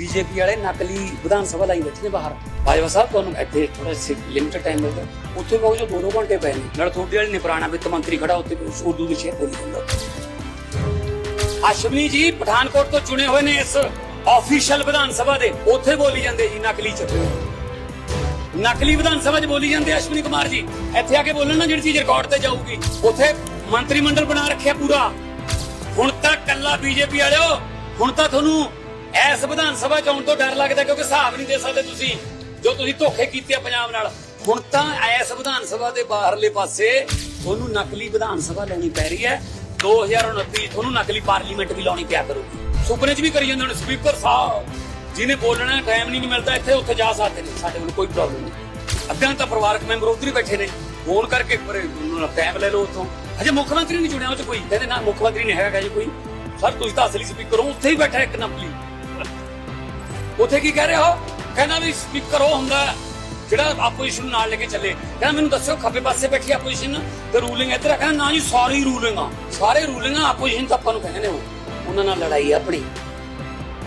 BJP ਵਾਲੇ ਨਕਲੀ ਵਿਧਾਨ ਸਭਾ ਲਾਈ ਬੈਠੇ ਨੇ ਬਾਹਰ। ਬਾਜਵਾ ਸਾਹਿਬ, ਤੁਹਾਨੂੰ ਇੱਥੇ ਥੋੜਾ ਲਿਮਿਟਡ ਟਾਈਮ ਮਿਲਦਾ। ਉੱਥੇ ਬਹੁਤ ਜੋ ਦੋ ਦੋ ਘੰਟੇ ਪਏ ਨੇ। ਨਾਲ ਤੁਹਾਡੇ ਵਾਲੇ ਨੇ ਪੁਰਾਣਾ ਵਿੱਤ ਮੰਤਰੀ ਖੜਾ, ਉੱਥੇ ਉਰਦੂ ਵਿੱਚ ਸ਼ੇਰ ਬੋਲੀ ਜਾਂਦਾ। ਅਸ਼ਵਨੀ ਜੀ, ਪਠਾਨਕੋਟ ਤੋਂ ਚੁਣੇ ਹੋਏ ਨੇ ਇਸ ਆਫੀਸ਼ੀਅਲ ਵਿਧਾਨ ਸਭਾ ਦੇ। ਉੱਥੇ ਬੋਲੀ ਜਾਂਦੇ ਜੀ, ਨਕਲੀ ਚ। ਨਕਲੀ ਵਿਧਾਨ ਸਭਾ 'ਚ ਬੋਲੀ ਜਾਂਦੇ ਅਸ਼ਵਨੀ ਕੁਮਾਰ ਜੀ। ਇੱਥੇ ਆ ਕੇ ਬੋਲਣ ਨਾ ਜਿਹੜੀ ਚੀਜ਼ ਰਿਕਾਰਡ ਤੇ ਜਾਊਗੀ। ਉੱਥੇ ਮੰਤਰੀ ਮੰਡਲ ਬਣਾ ਰੱਖਿਆ ਪੂਰਾ। ਹੁਣ ਤਾਂ ਕੱਲਾ ਬੀਜੇਪੀ ਵਾਲਿਓ, ਹੁਣ ਤਾਂ ਤੁਹਾਨੂੰ ਐਸ ਵਿਧਾਨ ਸਭਾ 'ਚ ਆਉਣ ਤੋਂ ਡਰ ਲੱਗਦਾ ਕਿਉਂਕਿ ਹਿਸਾਬ ਨਹੀਂ ਦੇ ਸਕਦੇ ਤੁਸੀਂ। ਜੋ ਤੁਸੀਂ ਧੋਖੇ ਕੀਤੇ ਆ ਪੰਜਾਬ ਨਾਲ। ਹੁਣ ਤਾਂ ਐਸ ਵਿਧਾਨ ਸਭਾ ਦੇ ਬਾਹਰਲੇ ਪਾਸੇ ਤੁਹਾਨੂੰ ਨਕਲੀ ਵਿਧਾਨ ਸਭਾ ਲੈਣੀ ਪੈ ਰਹੀ ਹੈ। 2029 ਤੁਹਾਨੂੰ ਨਕਲੀ ਪਾਰਲੀਮੈਂਟ ਵੀ ਲਾਉਣੀ ਪਿਆ ਕਰੂਗੀ। ਸੁਪਨੇ 'ਚ ਵੀ ਕਰੀ ਜਾਂਦੇ ਨੇ ਸਪੀਕਰ ਸਾਹਿਬ। ਜਿਹਨੇ ਬੋਲਣਾ, ਟਾਈਮ ਨਹੀਂ ਮਿਲਦਾ ਇੱਥੇ, ਉੱਥੇ ਜਾ ਸਕਦੇ ਨੇ। ਸਾਡੇ ਕੋਲ ਕੋਈ ਪ੍ਰੋਬਲਮ ਨਹੀਂ। ਅੱਧਿਆਂ ਤਾਂ ਪਰਿਵਾਰਕ ਮੈਂਬਰ ਉੱਧਰ ਹੀ ਬੈਠੇ ਨੇ। ਫੋਨ ਕਰਕੇ ਪਰ ਟਾਈਮ ਲੈ ਲਓ ਉੱਥੋਂ। ਹਜੇ ਮੁੱਖ ਮੰਤਰੀ ਨਹੀਂ ਜੁੜਿਆ ਉਹ ਚ ਕੋਈ। ਕਹਿੰਦੇ ਨਾ ਮੁੱਖ ਮੰਤਰੀ ਨਹੀਂ ਹੈਗਾ ਜੀ ਕੋਈ। ਸਰ, ਤੁਸੀਂ ਤਾਂ ਅਸਲੀ ਸਪੀਕਰ ਹੋ, ਉੱਥੇ ਹੀ ਬੈਠਾ ਇੱਕ ਨਕਲੀ। ਉੱਥੇ ਕੀ ਕਹਿ ਰਹੇ ਹੋ? ਕਹਿੰਦਾ ਵੀ ਸਪੀਕਰ ਉਹ ਹੁੰਦਾ ਜਿਹੜਾ ਆਪੋਜੀਸ਼ਨ ਨੂੰ ਨਾਲ ਲੈ ਕੇ ਚੱਲੇ। ਕਹਿੰਦਾ ਮੈਨੂੰ ਦੱਸਿਓ, ਖੱਬੇ ਪਾਸੇ ਬੈਠੀ ਆਪੋਜੀਸ਼ਨ ਤੇ ਰੂਲਿੰਗ ਇੱਧਰ ਆ। ਕਹਿੰਦਾ ਨਾ ਜੀ ਸਾਰੀ ਰੂਲਿੰਗ ਆ। ਸਾਰੇ ਰੂਲਿੰਗ ਆ ਆਪੋਜੀਸ਼ਨ ਤਾਂ ਆਪਾਂ ਨੂੰ ਕਹਿੰਦੇ ਨੇ ਉਹ। ਉਹਨਾਂ ਨਾਲ ਲੜਾਈ ਆ ਆਪਣੀ।